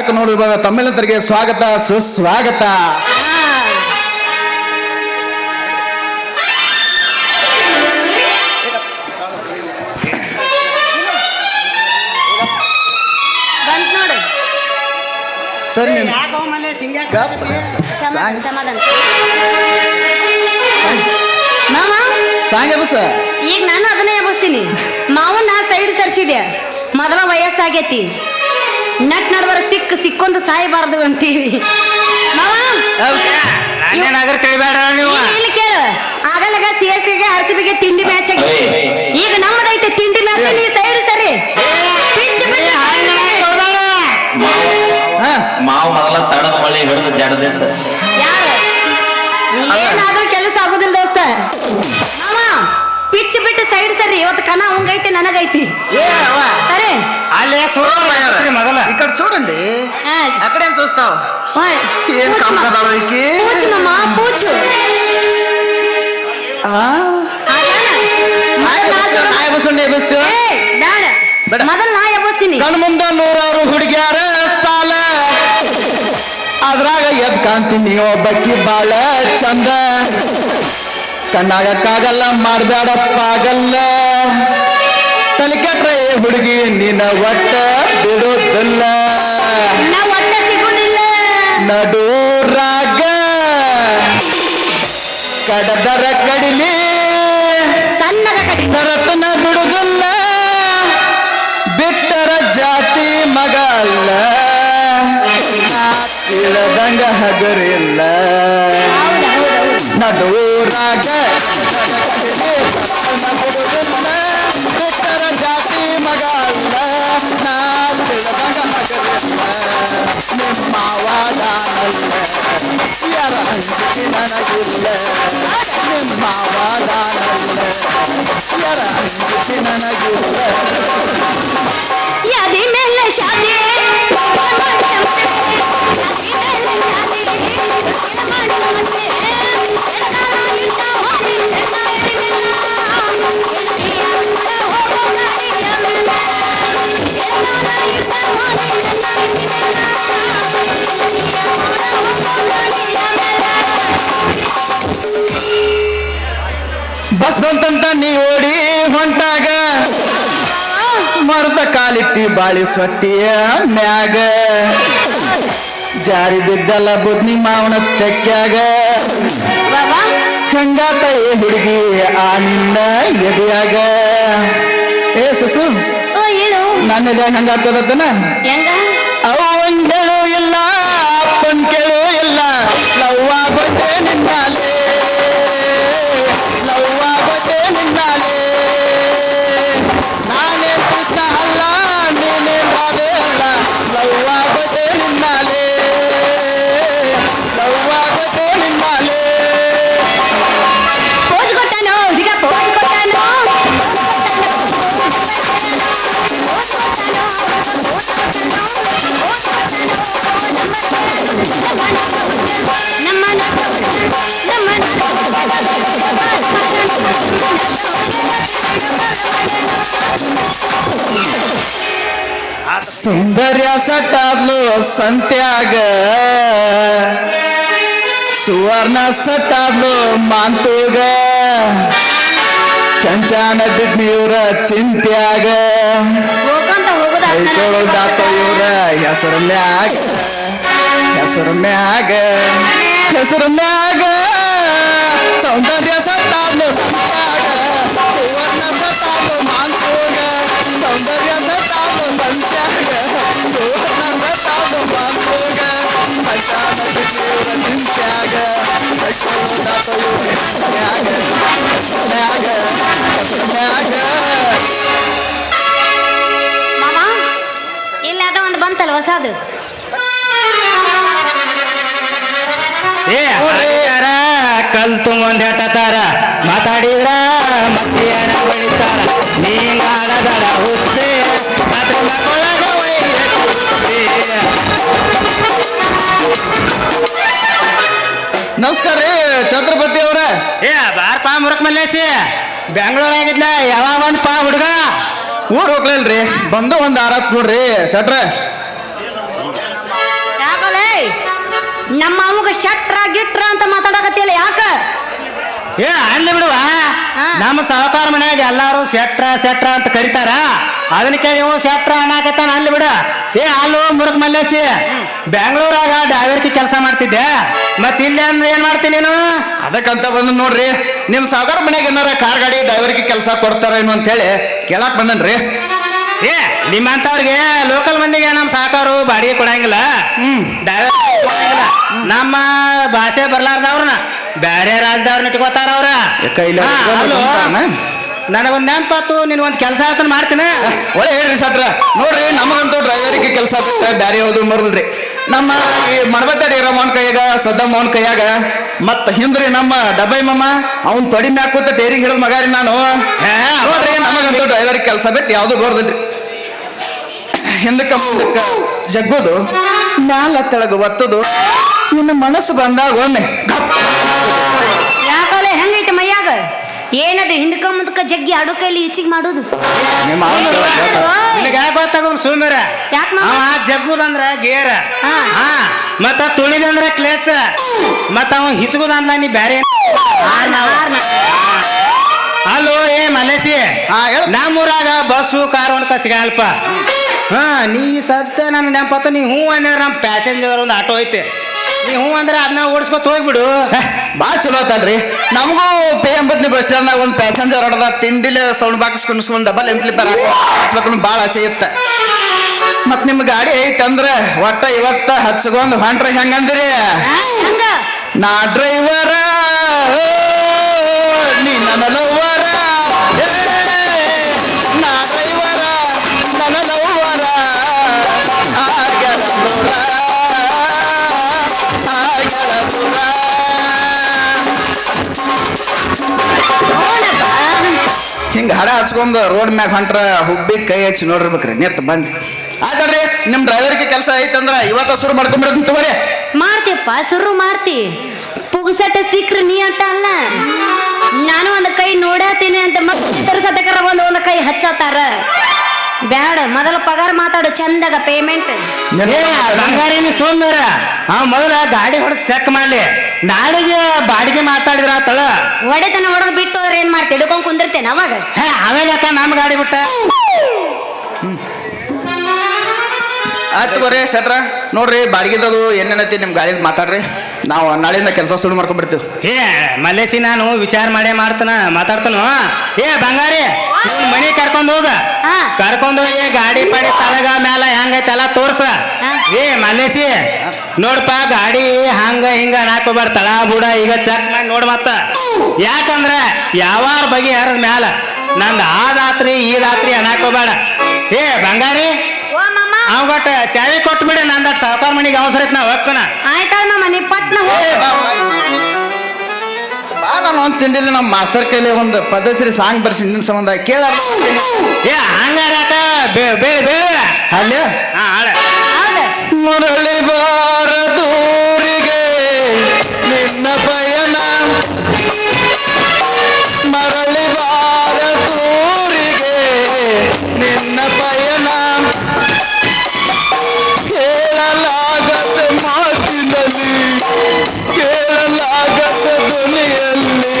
ನಾಟಕ ನೋಡಿರುವ ತಮ್ಮೆಲ್ಲರಿಗೆ ಸ್ವಾಗತ ಸುಸ್ವಾಗತ. ಸರಿ ಸಾಂಗ್. ಈಗ ನಾನು ಅದನ್ನೇ ಎಬ್ಬಿಸ್ತೀನಿ. ನಾ ಸೈಡ್ ಸರ್ಸಿದೆ. ಮದುವೆ ವಯಸ್ಸಾಗೈತಿ. ನಟ್ ನಡ್ಬಾರ ಸಿಕ್ಕ ಸಿಕ್ಕೊಂದು ಸಾಯಬಾರದು ಅಂತೀವಿ. ಮಾವ? ನಾನೇನಾಗ್ರ ತಿಳಿಬೇಡ ನೀವು? ಇಲ್ಲಿ ಕೇಳು. ಆಗಲಗ ಸಿ ಎಸ್ಗೆ ಆರ್ ಸಿ ಬಿಗೆ ತಿಂಡಿ ಮ್ಯಾಚ್ ಈಗ ನಮ್ಮದೈತೆ ತಿಂಡಿ ಮ್ಯಾಚ್ ನೀ ಸೈಡ್ ಸರಿ ಪಿಚ್ ಪಿಚ್ ಹಾ. ಮಾವು ಮೊದಲ ತಡದ ಮಳಿ ಹಿಡಿದು ಜಡದಿಂದ ಯಾರು? ಏನಾದ್ರೂ ಕೆಲಸ ಆಗುದಿಲ್ಲ ದೋಸ್ತ. ಮಾಮ ಪಿಚ್ ಬಿಟ್ಟು ಸೈಡ್ ಸರಿ ಇವತ್ತು ಕನ ಅವಂಗೈತಿ ನನಗೈತಿ ఏ అవ్వ ಸರಿ ಅಲ್ಲೇ ಸುರ ಮೊದಲ ఇక్కడ చూడండి ಹಾ. అక్కడేం చూస్తావు ಓಯ್, ಏನ್ ಪೂಚ್ ಮ- ಕಮ್ಮದಳ ಈಕಿ? ಪೂಚ್ ನಮ್ಮ ಪೂಚು ನಾಯ ಬಸ್ಸಲ್ಲಿ ಎಬ್ಬಿಸ್ತೀವ ಬೇಡ. ಮೊದಲು ನಾ ಎಬ್ಬಿಸ್ತೀನಿ ಕಣ್ ಮುಂದ ನೂರಾರು ಹುಡುಗ್ಯಾರ ಸಾಲ ಅದ್ರಾಗ ಎದ್ ಕಾಣ್ತೀನಿ ಒಬ್ಬಕ್ಕಿ ಬಾಳ ಚಂದ ಕಣ್ಣಾಗಕ್ಕಾಗಲ್ಲ ಮಾಡಬೇಡಪ್ಪಾಗಲ್ಲ ಪಾಗಲ್ಲ ತಲೆ ಕೆಟ್ರೆ ಹುಡುಗಿ ನಿನ್ನ ಒಟ್ಟ ಬಿಡೋದಿಲ್ಲ. ನಡೂರಾಗ ಕಡದರ ಕಡಿಲಿ ಸಣ್ಣದ ಕಡಿ ಭರತನ ಬಿಡುದಿಲ್ಲ. ಬಿಟ್ಟರ ಜಾತಿ ಮಗಲ್ಲ ಅಲ್ಲ. ತಿಳಿದಂಗ ಹಗರಿಲ್ಲ. ಹೌದು ನನಗಿಲ್ಲ ನಿಮ್ಮ ವಾದಾನಲ್ಲ ಯಾರ ಅಂಜಿಕೆ ನನಗಿಲ್ಲ ಬಸ್ ಬಂತಂತ ನೀ ಓಡಿ ಹೊಂಟಾಗ? ಮರದ ಕಾಲಿಟ್ಟಿ ಬಾಳಿ ಸೊಟ್ಟಿಯ ಮ್ಯಾಗ. ಜಾರಿ ಬಿದ್ದಲ್ಲ ಬುದ್ನಿ ಮಾವನ ತೆಕ್ಕ್ಯಾಗ ಹೆಂಗಾತ ಏ ಹುಡುಗಿ ಆ ನಿನ್ನ ಎದೆಯಾಗ? ಏ ಸುಸು ನನ್ನ ಎದೆಯಾಗ ಹಂಗಾಗ್ತದತ್ತನ ಹೆಂಗ? ಸುಂದರ್ಯ ಸಟಾದ್ಲು ಸಂತ್ಯಾಗ. ಸುವರ್ಣ ಸಟಾದ್ಲು ಮಾಂತೂಗ. ಚಂಚಾನ ಚಿಂತ್ಯಾಗ. ಹೋಗಂತ ಹೋಗುದ ಕೈಗೊಳ್ಳದಾತ ಇವ್ರ ಹೆಸರಲ್ಲೇ ಮ್ಯಾಗ ಹೆಸರ ಮ್ಯಾಗ ಹೆಸರ ಮ್ಯಾಗ ಸೌಂದರ್ಯ ಸತ್ತಾದ್ಲು ಸಂತ್ಯಾಗ ಸುವರ್ಣ ಸತ್ತಾದ್ಲು ಮಾಂತೂಗ ಸೌಂದರ್ಯ ಸತ್ತಾದ್ಲು ಸಂತ್ಯಾಗ ಸುವರ್ಣ ಸತ್ತಾದ್ಲು ಮಾಂತೂಗ ಚಂಚಾನ ಬಿದ್ನಿವ್ರ ಚಿಂತ್ಯಾಗ ಕೈಗೊಳ್ಳದಾತ ಇವ್ರ ಮ್ಯಾಗ ಮ್ಯಾಗ ಹೆಸರ ಮ್ಯಾಗ ಮಾಮ ಇಲ್ಲ ಅದ ಒಂದು ಬಂತಲ್ಲ ಹೊಸದು? ಕಲ್ತು ಮುಂದೆ ಹಟ್ಟತಾರ ಮಾತಾಡಿದ್ರ ಮಸಿಯನ ಬಳಿತಾರ. ನೀ ಆಡದಡ ಹುಚ್ಚೆ ಮಾತ್ರ ಮಕ್ಕಳಾಗ ನಮಸ್ಕಾರ ರೀ ಛತ್ರಪತಿ ಅವ್ರ. ಏ ಬಾರ್ ಪಾ ಮುರಕ್ ಮಲ್ಲೇಸಿ ಬೆಂಗಳೂರಾಗಿದ್ಲ ಯಾವ ಒಂದ್ ಪಾ ಹುಡುಗ? ಊರ್ ಹೋಗ್ಲಿಲ್ರಿ ಬಂದು ಒಂದ್ ಆರತ್ ನೋಡ್ರಿ ಸಟ್ರ ನಮ್ಮ ಅವಾಗ ಶಟ್ರ ಗಿಟ್ರ ಅಂತ ಮಾತಾಡಕತ್ತಿಲ್ಲ ಯಾಕ? ಏ ಅಲ್ಲಿ ಬಿಡುವ. ನಮ್ಮ ಸಹಕಾರ ಮನ್ಯಾಗ ಎಲ್ಲಾರು ಶೆಟ್ರ ಶೆಟ್ರ ಅಂತ ಕರಿತಾರ. ಅದನ್ನ ಕೇಳಿ ಇವ ಶೆಟ್ರ ಅನ್ನಕತ್ತಾನ ಅಲ್ಲಿ ಬಿಡ. ಏ ಅಲ್ಲೋ ಮುರುಕ್ ಮಲ್ಲೇಸಿ ಬೆಂಗಳೂರಾಗ ಡ್ರೈವರ್ಗೆ ಕೆಲಸ ಮಾಡ್ತಿದ್ದೆ. ಮತ್ತೆ ಇಲ್ಲಿ ಅಂದ್ರೆ ಏನ್ ಮಾಡ್ತೀನಿ ನೀನು? ಅದಕ್ಕಂತ ಬಂದ್ ನೋಡ್ರಿ ನಿಮ್ ಸಹಕಾರ ಮನ್ಯಾಗ ಏನಾರ ಕಾರ್ ಗಾಡಿ ಡ್ರೈವರ್ಗೆ ಕೆಲಸ ಕೊಡ್ತಾರೇನು ಅಂತ ಹೇಳಿ ಕೇಳಕ್ ಬಂದನ್ರಿ. ಏ ನಿಮ್ಮಂತವ್ರಿಗೆ ಲೋಕಲ್ ಮಂದಿಗೆ ನಮ್ ಸಾಕಾರು ಬಾಡಿಗೆ ಕೊಡಂಗಿಲ್ಲ. ಕೊಡಂಗಿಲ್ಲ. ನಮ್ಮ ಭಾಷೆ ಬರ್ಲಾರ್ದವ್ರನ್ನ ಬೇರೆ ರಾಜ್ಯದವ್ರನ್ನ ಇಟ್ಕೋತಾರ ಅವ್ರ? ನನಗೊಂದ್ ನೆನ್ಪಾತು ನೀನ್ ಒಂದ್ ಕೆಲಸ ಆತನ ಮಾಡ್ತೀನಿ. ಒಳ್ಳೆ ಹೇಳ್ರಿ ಸಟ್ರ ನೋಡ್ರಿ ನಮಗಂತೂ ಡ್ರೈವರಿಗೆ ಕೆಲಸ ಬ್ಯಾರೆ ಯಾವ್ದು ಮರಲ್ರಿ ನಮ್ಮ ಈ ಮಣಬತ್ತಡಿ ರಮೋನ್ ಕೈಯಾಗ ಸದ್ದಮ್ಮವನ್ ಕೈಯಾಗ ಮತ್ತ ಹಿಂದ್ರಿ ನಮ್ಮ ಡಬ್ಬೈ ಮಮ್ಮ ಅವ್ನ್ ತೊಡಿ ಮ್ಯಾಕ್ ಕೂತ ಟೇರಿಗೆ ಹಿಡಿದ ಮಗಾರಿ ನಾನು. ನೋಡ್ರಿ ನಮಗಂತೂ ಡ್ರೈವರಿಗೆ ಕೆಲಸ ಬಿಟ್ಟು ಯಾವ್ದು ಗೋರ್ದಲ್ರಿ ಹಿಂದಕ್ಕ ಮುಂದಕ್ಕೆ ಜಗ್ಗೋದು ಮ್ಯಾಲ ತೆಳಗ ಒತ್ತದು ಇನ್ನು ಮನಸ್ಸು ಬಂದಾಗ ಒಮ್ಮೆ ಯಾಕಲೆ ಹೆಂಗೈತೆ ಮೈಯಾಗ? ಏನದು ಹಿಂದಕ್ಕ ಮುಂದಕ್ಕ ಜಗ್ಗಿ ಆಡೋ ಕೈಲಿ ಈಚಿಗೆ ಮಾಡೋದು. ನಿನಗೆ ಯಾಕೆ ಗೊತ್ತಾಗೋದು ಸುಮೀರ ಯಾಕ್? ಅವ ಜಗ್ಗುದಂದ್ರ ಗೇರ. ಹಾ. ಹಾ. ಮತ್ತ ತುಳಿದಂದ್ರ ಕ್ಲೇಚ. ಮತ್ತ ಅವ ಹಿಚಗುದಂದ್ರ ನೀ ಬ್ಯಾರೆ. ಅಲ್ಲೋ ಏ ಮಲೇಸಿ. ನಮ್ಮೂರಾಗ ಬಸ್ಸು ಕಾರ್ ಅನ್ಕ ಸಿಗಲ್ಪ. ಹಾ ನೀ ಸದ್ಯ ನನ್ನ ನೆನಪತ್ತ ನೀ ಹ್ಞೂ ಅಂದ್ರೆ ನಮ್ಮ ಪ್ಯಾಸೆಂಜರ್ ಒಂದು ಆಟೋ ಐತೆ. ನೀ ಹ್ಞೂ ಅಂದ್ರೆ ಅದನ್ನ ಓಡಿಸ್ಕೊತ ಹೋಗ್ಬಿಡು. ಭಾಳ ಚಲೋ ಆತಲ್ರಿ ನಮಗೂ ಪೇ ಎಂಬತ್ನೇ ಬಸ್ ಸ್ಟ್ಯಾಂಡ್ನಾಗ ಒಂದು ಪ್ಯಾಸೆಂಜರ್ ಹೊಡೆದ ತಿಂಡಿಲೆ ಸೌಂಡ್ ಬಾಕ್ಸ್ ಕುಣಿಸ್ಕೊಂಡು ಡಬಲ್ ಎಂಪ್ಲಿಫೈರ್ ಹಚ್ಬೇಕು ಭಾಳ ಆಸೆ ಇತ್ತ. ಮತ್ತು ನಿಮ್ಮ ಗಾಡಿ ಐತಂದ್ರೆ ಅಂದ್ರೆ ಒಟ್ಟ ಇವತ್ತ ಹಚ್ಕೊಂಡ್ ಹೊಂಟ್ರೆ ಹೆಂಗಂದ್ರಿ? ನಾ ಡ್ರೈವರ ನೀ ನನ್ನ ಲವ್ವರ ಹಿಂಗ ಹಡ ಹಚ್ಕೊಂಡು ರೋಡ್ ಮ್ಯಾಗ ಹೊಂಟ್ರ ಹುಬ್ಬಿ ಕೈ ಹಚ್ಚಿ ನೋಡಿರ್ಬೇಕ್ರಿ. ನೆತ್ ಬಂದು. ಆತಲ್ರಿ ನಿಮ್ ಡ್ರೈವರ್ಗೆ ಕೆಲಸ ಐತಂದ್ರ ಇವತ್ತ ಶುರು ಮಾಡ್ಕೊಂಡ್ಬಿಡೋದು ತಗೋರಿ. ಮಾಡ್ತೀಯಪ್ಪ ಶುರು ಮಾಡ್ತಿ. ಪುಗ್ಸಟ ಸಿಕ್ರಿ ನೀ ಅಂತ ಅಲ್ಲ. ನಾನು ಒಂದು ಕೈ ನೋಡತೀನಿ ಅಂತ ಮತ್ತೆ ತರಿಸತಕ್ಕರ ಒಂದು ಒಂದು ಕೈ ಹಚ್ಚತ್ತಾರ. ಬ್ಯಾಡ ಮೊದಲ ಪಗಾರ ಮಾತಾಡು ಚಂದಾಗ ಪೇಮೆಂಟ್ ಏ ಬಂಗಾರಿನ ಮೊದಲ ಗಾಡಿ ಹೊಡೆದು ಚೆಕ್ ಮಾಡ್ಲಿ. ನಾಡಿಗೆ ಬಾಡಿಗೆ ಮಾತಾಡಿದ್ರ ಆತಳ ಒಡೆತನ ಹೊಡೆದು ಬಿಟ್ಟು ಹೋದ್ರೆ ಏನ್ ಮಾಡ್ತಿ? ಹಿಡ್ಕೊಂಡ್ ಕುಂದಿರ್ತೇನೆ ಅವಾಗ? ಹೇ ಆಮೇಲೆ ಯಾಕ ನಮ್ಮ ಗಾಡಿ ಬಿಟ್ಟ? ಆಯ್ತು ಬರ್ರಿ ಸೆಟ್ರ ನೋಡ್ರಿ ಬಾಡಿಗೆದದು ಏನೇನೈತಿ ನಿಮ್ ಗಾಡಿದ ಮಾತಾಡ್ರಿ. ನಾವು ನಾಳೆಯಿಂದ ಕೆಲಸ ಶುರು ಮಾಡ್ಕೊಂಡ್ಬಿಡ್ತೀವಿ. ಏ ಮಲ್ಲೇಸಿ ನಾನು ವಿಚಾರ ಮಾಡೇ ಮಾಡ್ತಾನ ಮಾತಾಡ್ತಾನು ಏ ಬಂಗಾರಿ ನೀವ್ ಮನೆ ಕರ್ಕೊಂಡ್ ಹೋಗ. ಹಾ. ಕರ್ಕೊಂಡ್ ಹೋಗಿ ಗಾಡಿ ಪಾಡಿ ತಳಗ ಮ್ಯಾಲ ಹೆಂಗೈತೆ ಎಲ್ಲ ತೋರ್ಸ. ಹಾ. ಏ ಮಲ್ಲೇಸಿ ನೋಡ್ಪ ಗಾಡಿ ಹಂಗ ಹಿಂಗ ನಾಕೋಬಾರ ತಳ ಬುಡ ಈಗ ಚೆಕ್ ಮಾಡಿ ನೋಡ್ ಮತ್ತ. ಯಾಕಂದ್ರ ಯಾವಾರ ಬಗೆ ಹರದ ಮ್ಯಾಲ ನಂದು ಆ ರಾತ್ರಿ ಈ ರಾತ್ರಿ ಅನ್ನಾಕೋಬೇಡ ಏ ಬಂಗಾರಿ ಓ ಮಮ್ಮ ಅವಗಟ್ಟ ಚಾವಿ ಕೊಟ್ಬಿಡಿ ನಂದ ಸಾವುಕಾರ ಮನಿಗೆ ಅವಸರ ಐತ್ ನಾ ಹೊಕ್ಕನ. ಆಯ್ತಾಳ ಮಮ್ಮ ನೀ ಪಟ್ನ. ಬಾ, ಬಾ. ಬಾ ನಾನು ಒಂದು ತಿಂಡಿಲ್ಲ ನಮ್ಮ ಮಾಸ್ತರ್ ಕೈಲಿ ಒಂದು ಪದ್ಧತಿ ಸಾಂಗ್ ಬರ್ಸಿ ನಿನ್ನ ಸಂಬಂಧ ಕೇಳ ಏ ಹಂಗಾರ ಬೇ- ಬೇಡ ಬೇಡ ಅಲ್ಲಿ ಹಾ ಹಾಡ. ಹೌದು ಮುರಳಿ ಬಾರದೂರಿಗೆ ನಿನ್ನ ಪಯಣ ಮರಳಿ ಬಾರದೂರಿಗೆ ನಿನ್ನ ಪಯಣ ಕೇಳಲಾಗದ ಮಾತಿನಲ್ಲಿ ಕೇಳಲಾಗದ ಧ್ವನಿಯಲ್ಲಿ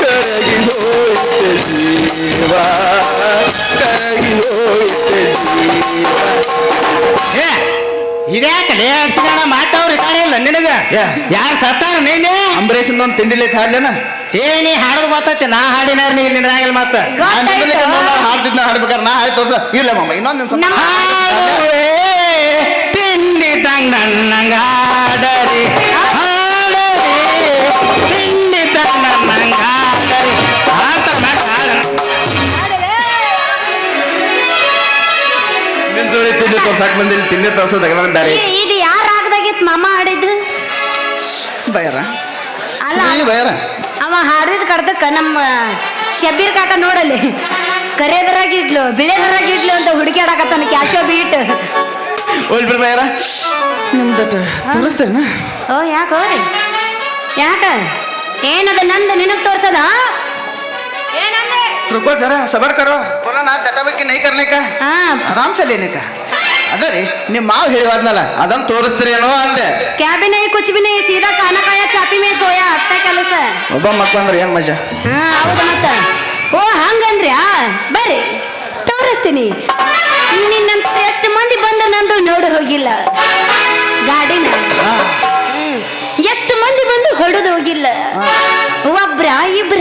ಕರಗಿ ಹೋಯ್ತೆ ಜೀವ ಕರಗಿ ಹೋಯ್ತೆ ಜೀವ ಏ ಇದ್ಯಾಕಲೆ ಅಡ್ಸಿಗಾಡ ಮಾತವ್ರು ಕಾರೇ ಇಲ್ಲ ನಿನಗ? ಯಾ. ಯಾರು ಸತ್ತಾರ ನೀನೆ? ಅಂಬರೀಷನ್ ಒಂದು ತಿಂಡಿಲಿ ಹಾಡ್ಲೇನ ಏ ನೀ ಹಾಡೋದು ನಾ ಹಾಡಿನಾರ ನೀ ನಿಂದ್ರಾಗಿಲ್ಲ ಮಾತ ಹಾಡ್ತಿದ್ನ ಹಾಡ್ಬೇಕಾರೆ ನಾ ಹಾಡಿ ತೋರ್ಸ. ಇಲ್ಲ ಮಮ್ಮ ಇನ್ನೊಂದು ಹಾಡುವೆ ತಿಂಡಿ ತಂಗ ನನ್ನಂಗ ತೋರ್ಸಕ್ ಬಂದಿಲ್ಲ ತಿಂಡಿ ತೋರ್ಸೋದಾಗ ಬೇರೆ ಇ- ಇದು ಯಾರ ರಾಗದಾಗಿತ್ತು ಮಾಮ ಹಾಡಿದ್ದು ಬಯರ ಅಲ್ಲ ನೀ ಬಯರ ಅವ ಹಾಡಿದ ಕಡ್ದಕ್ಕ ನಮ್ಮ ಶಬೀರ್ ಕಾಕ ನೋಡಲಿ ಕರೆಯದ್ರಾಗಿಡ್ಲು ಬಿಳೆದ್ರಾಗಿಡ್ಲು ಅಂತ ಹುಡುಕ್ಯಾಡಕತ್ತಾನ ಕ್ಯಾಶೋ ಬೀಟ್ ಹೋಲ್ ಬಿಡ್ ಬಯರ ನಿಮ್ದಟ ತೋರಿಸ್ತೇನ ಓ ಯಾಕೆ ಹೋರಿ ಯಾಕ ಏನದ ನಂದು ನಿನಗ್ ತೋರ್ಸದ ಏನಂದೆ रुको जरा सबर करो बोला ना डटा की नहीं करने का ಹಾ आराम से लेने का ಅದ ರೀ ನಿಮ್ಮ ಮಾವ ಹೇಳಿವಾದ್ನಲ್ಲ ಅದನ್ನ ತೋರಿಸ್ತೀರೇನೋ ಅಂದೆ. ಕ್ಯಾಬಿನ ಕುಚ್ಬಿನ ಸೀದಾ ಕಾನಕಾಯ ಚಾಪಿ ಮೇ ಸೋಯಾ ಅಷ್ಟ ಕೆಲಸ. ಒಬ್ಬ ಮಕ್ಕಳಂದ್ರೆ ಏನ್ ಮಜಾ? ಹಾ ಹೌದು ಮತ್ತ. ಓ ಹಂಗಂದ್ರ್ಯಾ? ಬರ್ರಿ ತೋರಿಸ್ತೀನಿ. ನಿನ್ನಂತ ಎಷ್ಟು ಮಂದಿ ಬಂದ ನಂದು ನೋಡಿ ಹೋಗಿಲ್ಲ. ಗಾಡಿನ. ಎಷ್ಟು ಮಂದಿ ಬಂದು ಹೊಡೆದು ಹೋಗಿಲ್ಲ. ಒಬ್ರ ಇಬ್ರ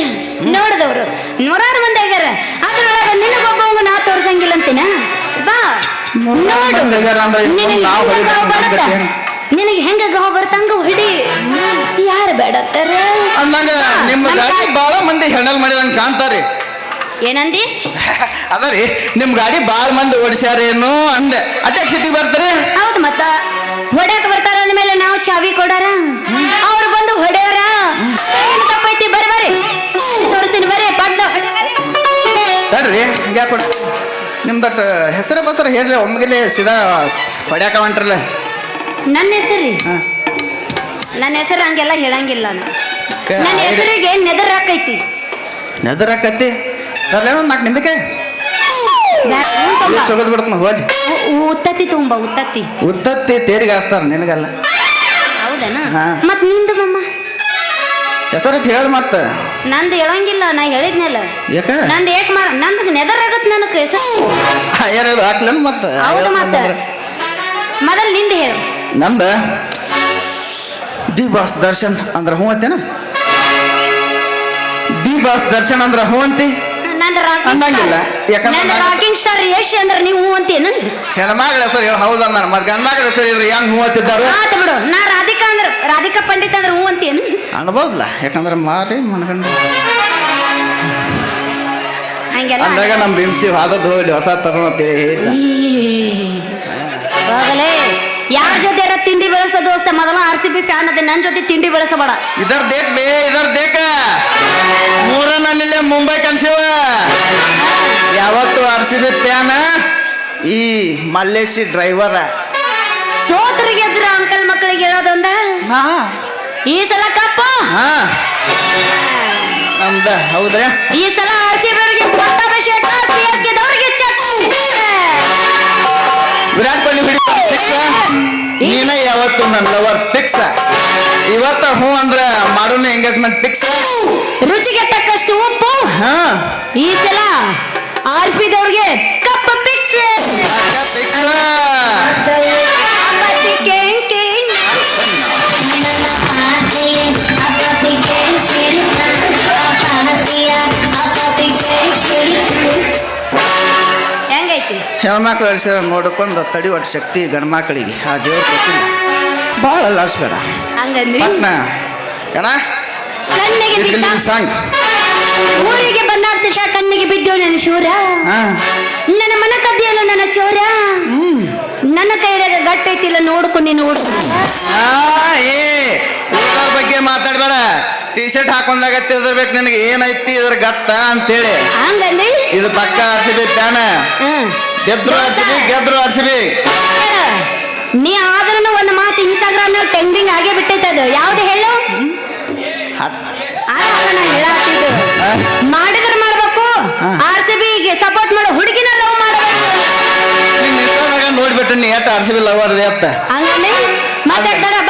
ನೋಡಿದವ್ರು. ನೂರಾರು ಮಂದಿ ಆಗ್ಯಾರ. ಅದ್ರೊಳಗ ನಿನಗೊಬ್ಬವಂಗ ನಾ ತೋರ್ಸಂಗಿಲ್ಲ ಅಂತೀನ? ಅಂದ್ರೆ ಇನ್ನು ನಿನಗೆ ಹೆಂಗ ಗಾವ ಬರ್ತಂಗ ಹೊಡಿ. ಯಾರು ಬೇಡತ್ತಾರ? ಅಂದಂಗ ನಿಮ್ಮ ಗಾಡಿ ಬಾಳ ಮಂದಿ ಹೆಣಲ್ ಮಾಡಿದಂಗ ಕಾಣ್ತಾರಿ. ಏನಂದಿ? ಅದ ರೀ ನಿಮ್ ಗಾಡಿ ಬಾಳ ಮಂದಿ ಓಡಿಸ್ಯಾರೇನು ಅಂದೆ. ಅಧ್ಯಕ್ಷತೆಗೆ ಬರ್ತಾರೆ? ಹೌದು ಮತ್ತ ಹೊಡ್ಯಾಕ ಬರ್ತಾರ ಅಂದ್ಮೇಲೆ ನಾವು ಚಾವಿ ಕೊಡಾರ? ಅವ್ರು ಬಂದು ಹೊಡೆಯರ? ಏನ್ ತಪ್ಪೈತಿ ಬರ್ರಿ ತೋರಿಸ್ತೀನಿ ಬರ್ರಿ ಪಡ್ಲು ತಡ್ರಿ ಯಾಕೆ ಕೊಡ. ನಿಮ್ದಟ್ ಹೆಸರು ಬಸರ ಹೇಳ್ರಿ ಒಮ್ಮೆಲೆ ಸೀದಾ ಪಡ್ಯಾಕ ಹೊಂಟ್ರಲ್ಲ. ನನ್ನ ಹೆಸರಿ? ಹಾ. ನನ್ನ ಹೆಸರು ಹಂಗೆಲ್ಲ ಹೇಳಂಗಿಲ್ಲ ನಾನು. ನನ್ನ ಹೆಸರಿಗೆ ನೆದರ್ ಹಾಕೈತಿ. ನೆದರಾಕತ್ತಿ ಅಲ್ಲೇನೋ ಒಂದು ನಾಲ್ಕು ನಿಂಬಿಕೆ ಸೊಗದ್ ಬಿಡ್ತಾನ ಹೋಗಿ ಉತ್ತತ್ತಿ ತುಂಬ ಉತ್ತತ್ತಿ ಉತ್ತತ್ತಿ ತೇರಿಗೆ ಹಾಸ್ತಾರ ನಿನಗಲ್ಲ. ಹೌದನ? ಹಾ. ಮತ್ ನಿಂದು ಮಮ್ಮ ಹೆಸರು ಹೇಳ ಮತ್ತ. ನಂದು ಹೇಳಂಗಿಲ್ಲ ನಾ ಹೇಳಿದ್ನಲ್ಲ. ಯಾಕ? ನಂದು ಏಕ್ ಮಾರ ನಂದು ನೆದರ್ ಆಗತ್ ನನಗೆ ಹೆಸರು. ಹಾಕ್ಲೇನು ಮತ್ತ. ಹೌದು ಮತ್ತ. ಮೊದಲ್ ನಿಂದು ಹೇಳು. ನಂದ? ಡಿ ಬಾಸ್ ದರ್ಶನ್ ಅಂದ್ರ ಹ್ಞೂ ಅಂತೇನ? ಡಿ ಬಾಸ್ ದರ್ಶನ್ ಅಂದ್ರ ಹ್ಞೂ ಅಂತಿ? ನಂದು ಅನ್ನಂಗಿಲ್ಲ. ಯಾಕಂದ್ರೆ ನಂದು ನಾನು- ರಾಕಿಂಗ್ ಸ್ಟಾರ್ ಯಶ್ ಅಂದ್ರೆ ನೀವು ಅಂತೀನ ಹೆಣ್ಮಗಳ ಹೆಸರು ಹೇಳಿ. ಹೌದು ಅಂದ ಮತ್ತೆ ಗಂಡ್ಮಗಳ ಹೆಸರು ಇಲ್ರಿ ಹೆಂಗ್ ಹ್ಞೂ ಅಂತಿದ್ದಾರು ಆತ ಬಿಡು. ನಾ ರಾಧಿಕಾ ಅಂದ್ರ ರಾಧಿಕಾ ಪಂಡಿತ್ ಅಂದ್ರೆ ಹೂ ಯಾಕಂದ್ರೆ ಮಾರಿ ಮನಗಂಡ. ಹಂಗೆಲ್ಲ ಅಂದಾಗ ನಮ್ಮ ಬಿಂಸಿ ಹೋಗ್ಲಿ. ಹೊಸ ತರೋಣ ಅಂತ ಹೇಳಿದ್ದ ಹೋಗಲೇ. ಯಾರ ಜೊತೆ ತಿಂಡಿ ಬೆಳೆಸೋದು ದೋಸ್ತ ಮೊದಲ ಆರ್ ಸಿ ಬಿ ಫ್ಯಾನ್ ಅದೇ ನನ್ನ ಜೊತೆ ತಿಂಡಿ ಬೆಳೆಸಬೇಡ. ಇದರ್ ದೇಕ್ ಬೇ ಇದರ್ ದೇಕ. ಮೂರನಲ್ಲಿಲ್ಲೇ ಮುಂಬೈ ಕನ್ಸಿವ ಯಾವತ್ತು ಆರ್ ಸಿ ಬಿ ಫ್ಯಾನ ಈ ಮಲ್ಲೇಶಿ ಡ್ರೈವರ ಸೋತರಿಗೆ ಎದ್ರ ಅಂಕಲ್ ಮಕ್ಕಳಿಗೆ ಹೇಳೋದೊಂದ ಹಾ. ಈ ಸಲ ಕಪ್ಪ ಹಾ. ನಮ್ದ ಹೌದ್ರಾ? ಈ ಸಲ ಆರ್ ಸಿ ಬಿ ಅವರಿಗೆ ಪಟ್ಟಾಭಿಷೇಕ ಸಿ ಎಸ್ ಕೆ ದವರಿಗೆ ವಿರಾಟ್ ಕೊಹ್ಲಿ ಹಿಡಿ ನೀನ ಯಾವತ್ತು ನನ್ನ ಲವರ್ ಫಿಕ್ಸ್ ಇವತ್ತ ಹೂ ಅಂದ್ರೆ ಮಾಡೋಣ ಎಂಗೇಜ್ಮೆಂಟ್ ಫಿಕ್ಸ್ ರುಚಿಗೆ ತಕ್ಕಷ್ಟು ಉಪ್ಪು. ಹಾ. ಈ ಸಲ ಆರ್ ಸಿ ದವ್ರಿಗೆ ಕಪ್ಪ ಫಿಕ್ಸ್ ಹೆಣ್ಮಕ್ಳು ಅಳಿಸಿರ ನೋಡ್ಕೊಂಡು ತಡಿ ಒಟ್ಟು ಶಕ್ತಿ ಗಂಡ್ಮಕ್ಳಿಗೆ ಆ ದೇವ್ರ ಕೊಟ್ಟಿಲ್ಲ ಭಾಳ ಅಲ್ಲಾಡ್ಸ್ಬೇಡ. ಹಂಗಂದ್ರಿ? ಪಟ್ನ. ಏನ? ಕಣ್ಣಿಗೆ ಬಿದ್ದ ಸಾಂಗ್. ಊರಿಗೆ ಬಂದಾಡ್ತಿದ್ದ ಕಣ್ಣಿಗೆ ಬಿದ್ದು ನನ್ನ ಶೂರ. ಹಾ. ನನ್ನ ಮನ ಕದ್ದಿಯಲ್ಲ ನನ್ನ ಚೋರ. ನನ್ನ ಕೈಯಾಗ ಗಟ್ಟೈತಿಲ್ಲ ನೋಡ್ಕೊಂಡು ನೋಡು ಆ, ಏ ಊರ ಬಗ್ಗೆ ಮಾತಾಡ್ಬೇಡ. ಟಿ ಶರ್ಟ್ ಹಾಕೊಂಡಾಗ ತಿಳಿದಿರ್ಬೇಕು ನಿನಗೆ ಏನೈತಿ ಇದ್ರ ಗತ್ತ ಅಂತೇಳಿ. ಹಂಗಂದಿ ಇದು ಪಕ್ಕ ಆರ್ಸಿಬಿ ಪ್ಯಾನ. ಹ್ಮ್. ಗೆದ್ರು ಆರ್ಸಿಬಿ ಗೆದ್ರು ಆರ್ಸಿಬಿ. ನೀ ಆದ್ರೂ ಒಂದು ಮಾತು ಇನ್ಸ್ಟಾಗ್ರಾಮ್ನಲ್ಲಿ ಟ್ರೆಂಡಿಂಗ್ ಆಗೇ ಬಿಟ್ಟೈತೆ ಅದು ಯಾವ್ದು ಹೇಳು? ಮಾಡಿದ್ರೆ ಮಾಡ್ಬೇಕು. ಆರ್ ಸಿ ಬಿಗೆ ಸಪೋರ್ಟ್ ಮಾಡೋ. ಹುಡುಗಿನ ಲವ್ ಮಾಡಬೇಕು. ನೋಡ್ಬಿಟ್ಟು ನೀ ಎಷ್ಟು ಆರ್ಸಿಬಿ ಲವರ್ ಇದೆ ಅಂತ? ಹಂಗಂದಿ ಮಾತಾಡ್ತಾರ ಬಾ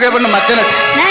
ಹೋಗೇ ಬಣ್ಣ ಮತ್ತೆ